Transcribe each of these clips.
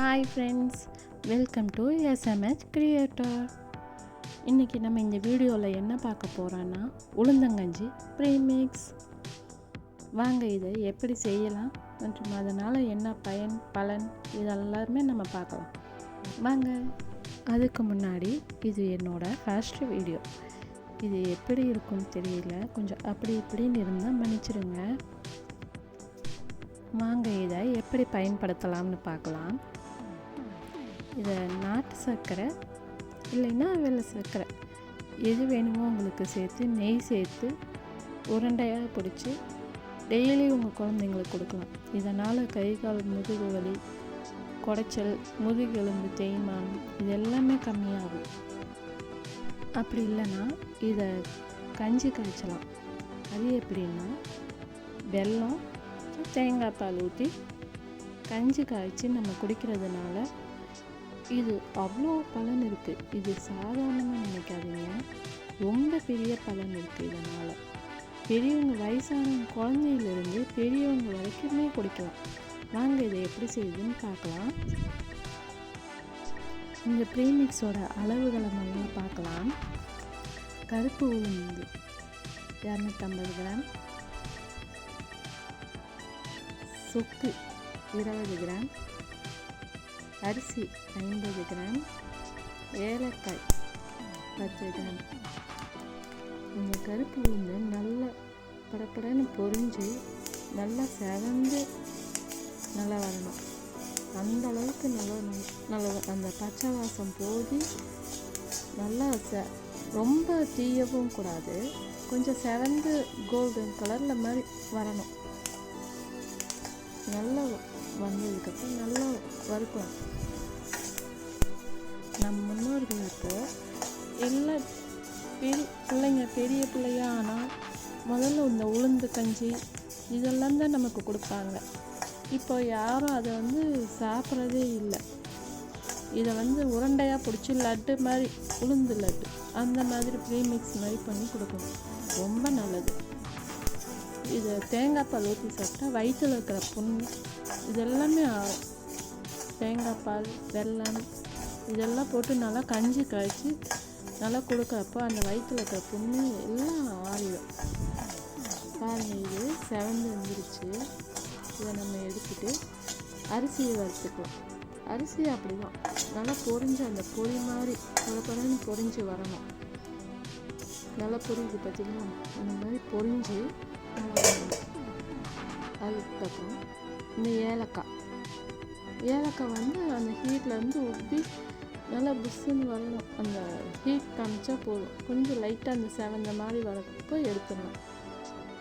Hi friends welcome to SMS creator இன்றைக்கி நம்ம இந்த வீடியோவில் என்ன பார்க்க போகிறோன்னா உளுந்தங்கஞ்சி ப்ரீமிக்ஸ் வாங்க இதை எப்படி செய்யலாம் மற்றும் அதனால் என்ன பயன் பலன் இதெல்லாமே நம்ம பார்க்கலாம். வாங்க அதுக்கு முன்னாடி இது என்னோடய ஃபர்ஸ்ட் வீடியோ இது எப்படி இருக்கும்னு தெரியல. கொஞ்சம் அப்படி இப்படின்னு இருந்தால் மன்னிச்சிடுங்க. வாங்க இதை எப்படி பயன்படுத்தலாம்னு பார்க்கலாம். இதை நாட்டு சர்க்கரை இல்லைன்னா வெள்ளை சர்க்கரை. எது வேணுமோ உங்களுக்கு சேர்த்து நெய் சேர்த்து உருண்டையாக பிடிச்சி டெய்லி உங்கள் குழந்தைங்களுக்கு கொடுக்கலாம். இதனால் கை கால் முதுகு வலி குடைச்சல் முதுகெலும்பு தேய்மானம் இது எல்லாமே கம்மியாகும். அப்படி இல்லைன்னா இதை கஞ்சி காய்ச்சலாம் அது எப்படின்னா வெல்லம் தேங்காய் பால் ஊற்றி கஞ்சி காய்ச்சி நம்ம குடிக்கிறதுனால இது அவ்வளோ பலன் இருக்குது இது சாதாரணமாக நினைக்காதீங்க. ரொம்ப பெரிய பலன் இருக்குது இதனால். பெரியவங்க வயசானவங்க குழந்தையிலேருந்து பெரியவங்க வரைக்குமே குடிக்கலாம். வாங்க இதை எப்படி செய்யுதுன்னு பார்க்கலாம். இந்த ப்ரீமிக்ஸோட அளவுகளை மட்டும் பார்க்கலாம். கருப்பு உளுந்து இரநூத்தம்பது கிராம். சொக்கு இருபது கிராம். அரிசி ஐம்பது கிராம் ஏலக்காய் பத்து கிராம். இந்த கருப்பு உளுந்து நல்லா படப்படன்னு பொறிஞ்சு நல்லா செவந்து நல்லா வரணும். அந்த அளவுக்கு நல்லா நல்லா அந்த பச்சை வாசம் போதி நல்லா செ ரொம்ப தீயவும் கூடாது. கொஞ்சம் செவந்து கோல்டன் கலரில் மாதிரி வரணும். நல்லா வந்ததுக்கப்புறம் நல்லா வறுக்கணும். நம் முன்னோர்கள் அப்போ எல்லா பெரிய பிள்ளைங்க பெரிய பிள்ளையா ஆனால் முதல்ல இந்த உளுந்து கஞ்சி இதெல்லாம் தான் நமக்கு கொடுப்பாங்க. இப்போ யாரும் அதை வந்து சாப்பிட்றதே இல்லை. இதை வந்து உருண்டையாக பிடிச்சி லட்டு மாதிரி உளுந்து லட்டு அந்த மாதிரி ப்ரீமிக்ஸ் மாதிரி பண்ணி கொடுக்கணும். ரொம்ப நல்லது. இதை தேங்காய் பால் ஊற்றி சாப்பிட்டா வயிற்றில் இருக்கிற புண்ணு இதெல்லாமே தேங்காய் பால் வெல்லம் இதெல்லாம் போட்டு நல்லா கஞ்சி காய்ச்சி நல்லா கொடுக்குறப்போ அந்த வயிற்றில் இருக்கிற புண்ணு எல்லாம் ஆறிடும். பாருங்கள் இது செவந்து வந்துருச்சு. இதை நம்ம எடுத்துட்டு அரிசியை வறுத்துக்கலாம். அரிசி அப்படி தான் நல்லா பொறிஞ்சு அந்த பொரி மாதிரி குழப்பறன்னு பொறிஞ்சு வரணும். நல்லா பொறிஞ்சு பார்த்திங்கன்னா அந்த மாதிரி பொரிஞ்சு அதுக்கப்புறம் இந்த ஏலக்காய். ஏலக்காய் வந்து அந்த ஹீட்டில் வந்து உப்பி நல்லா புஷ்ஷுன்னு வரணும். அந்த ஹீட் காமிச்சா போதும். கொஞ்சம் லைட்டாக அந்த செவந்த மாதிரி வரப்போ எடுத்துடணும்.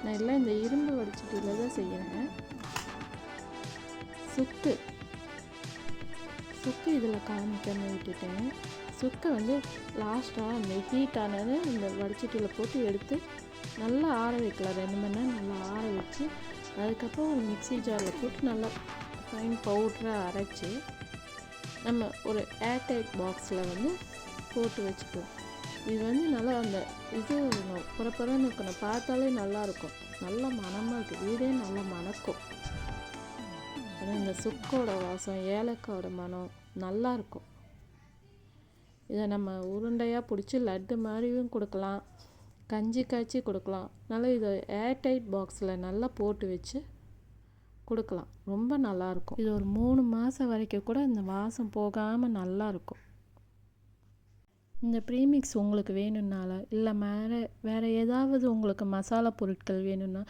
நான் எல்லாம் இந்த இரும்பு வடிச்சிட்டியில் தான் செய்கிறேன் சுக்கு. சுக்கு இதில் காமிக்காமல் விட்டுட்டேன். சுக்கை வந்து லாஸ்ட்டாக அந்த ஹீட் ஆனது இந்த வடிச்சட்டியில் போட்டு எடுத்து நல்லா ஆற வைக்கலாம். ரெண்டு மணி நேரம் நல்லா ஆற வச்சு அதுக்கப்புறம் ஒரு மிக்சி ஜாரில் போட்டு நல்லா ஃபைன் பவுட்ராக அரைச்சி நம்ம ஒரு ஏர்டைட் பாக்ஸில் வந்து போட்டு வச்சுக்குவோம் இது வந்து நல்லா அந்த இது புறப்புறன்னு இருக்கணும் பார்த்தாலே நல்லாயிருக்கும் நல்ல மனமாக இருக்குது வீடே நல்லா மணக்கும். இந்த சுக்கோட வாசம் ஏலக்காயோட மனம் நல்லா இருக்கும். இதை நம்ம உருண்டையாக பிடிச்சி லட்டு மாதிரியும் கொடுக்கலாம். கஞ்சி காய்ச்சி கொடுக்கலாம். நல்லா இதை ஏர்டைட் பாக்ஸில் நல்லா போட்டு வச்சு கொடுக்கலாம். ரொம்ப நல்லாயிருக்கும் இது ஒரு மூணு மாதம் வரைக்கும் கூட இந்த வாசம் போகாமல் நல்லாயிருக்கும் இந்த ப்ரீமிக்ஸ் உங்களுக்கு வேணும்னால இல்லை வேறு வேறு ஏதாவது உங்களுக்கு மசாலா பொருட்கள் வேணும்னா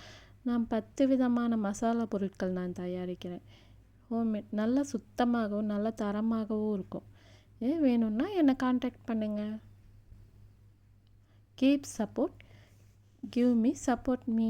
நான் பத்து விதமான மசாலா பொருட்கள் நான் தயாரிக்கிறேன். ஹோம்மேட் நல்லா சுத்தமாகவும் நல்ல தரமாகவும் இருக்கும். வேணும்னா என்னை காண்டாக்ட் பண்ணுங்கள் keep support give me support me